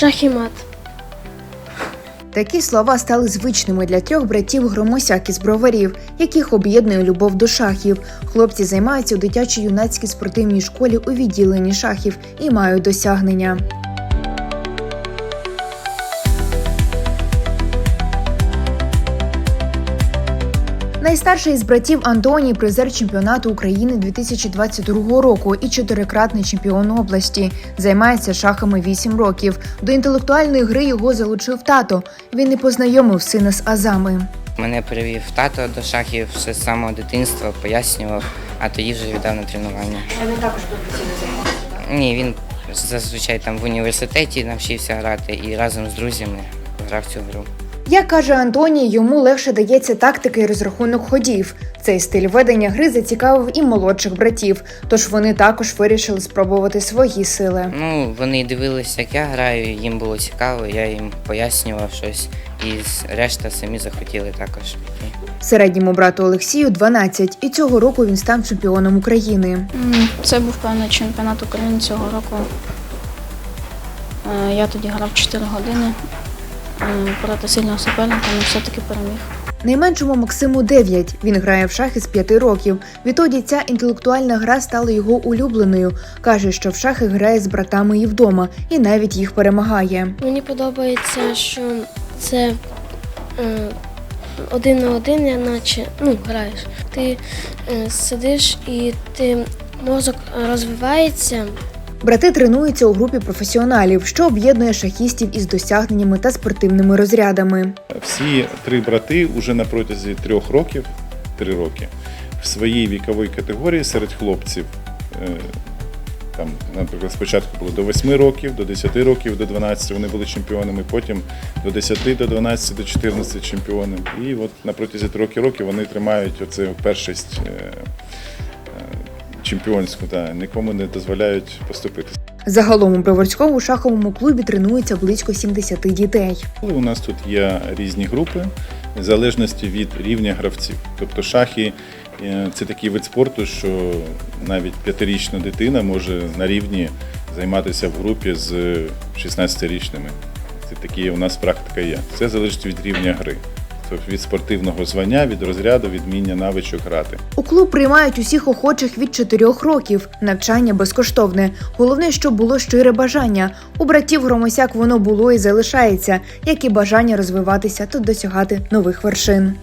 Шах і мат. Такі слова стали звичними для трьох братів Громосяк із броварів, яких об'єднує любов до шахів. Хлопці займаються у дитячо-юнацькій спортивній школі у відділенні шахів і мають досягнення. Найстарший із братів Антоній призер чемпіонату України 2022 року і чотирикратний чемпіон області. Займається шахами 8 років. До інтелектуальної гри його залучив тато. Він і познайомив сина з азами. Мене привів тато до шахів ще з самого дитинства, пояснював, а тоді вже віддав на тренування. А Він також професійно займався. Ні, він зазвичай там в університеті навчився грати і разом з друзями грав цю гру. Як каже Антоній, йому легше дається тактика і розрахунок ходів. Цей стиль ведення гри зацікавив і молодших братів, тож вони також вирішили спробувати свої сили. Ну, вони дивилися, як я граю, їм було цікаво, я їм пояснював щось, і з- решта самі захотіли також. Середньому брату Олексію 12, і цього року він став чемпіоном України. Це був певний чемпіонат України цього року. Е, Я тоді грав 4 години проти сильного суперника, але все-таки переміг. Найменшому Максиму 9. Він грає в шахи з 5 років. Відтоді ця інтелектуальна гра стала його улюбленою. каже, що в шахи грає з братами і вдома, і навіть їх перемагає. Мені подобається, що це е, один на один, я наче ну, граєш. Ти е, сидиш і ти мозок розвивається. Брати тренуються у групі професіоналів, що об'єднує шахістів із досягненнями та спортивними розрядами. Всі три брати уже на протязі трьох років, три роки, в своїй віковій категорії серед хлопців. е, Там, наприклад, спочатку було до 8 років, до 10 років, до 12 вони були чемпіонами, потім до 10, до 12, до 14 чемпіонами. І от на протязі трьох років вони тримають оцю першість е, чемпіонську, та нікому не дозволяють поступитися. Загалом у Броварському шаховому клубі тренується близько 70 дітей. У нас тут є різні групи в залежності від рівня гравців. Тобто шахи е, це такий вид спорту, що навіть п'ятирічна дитина може на рівні займатися в групі з 16-річними. Це такі у нас практика є. Це залежить від рівня гри. Від спортивного звання, від розряду, відміння навичок грати. У клуб приймають усіх охочих від 4 років. Навчання безкоштовне. Головне, щоб було щире бажання. У братів Громосяк воно було і залишається, як і бажання розвиватися та досягати нових вершин.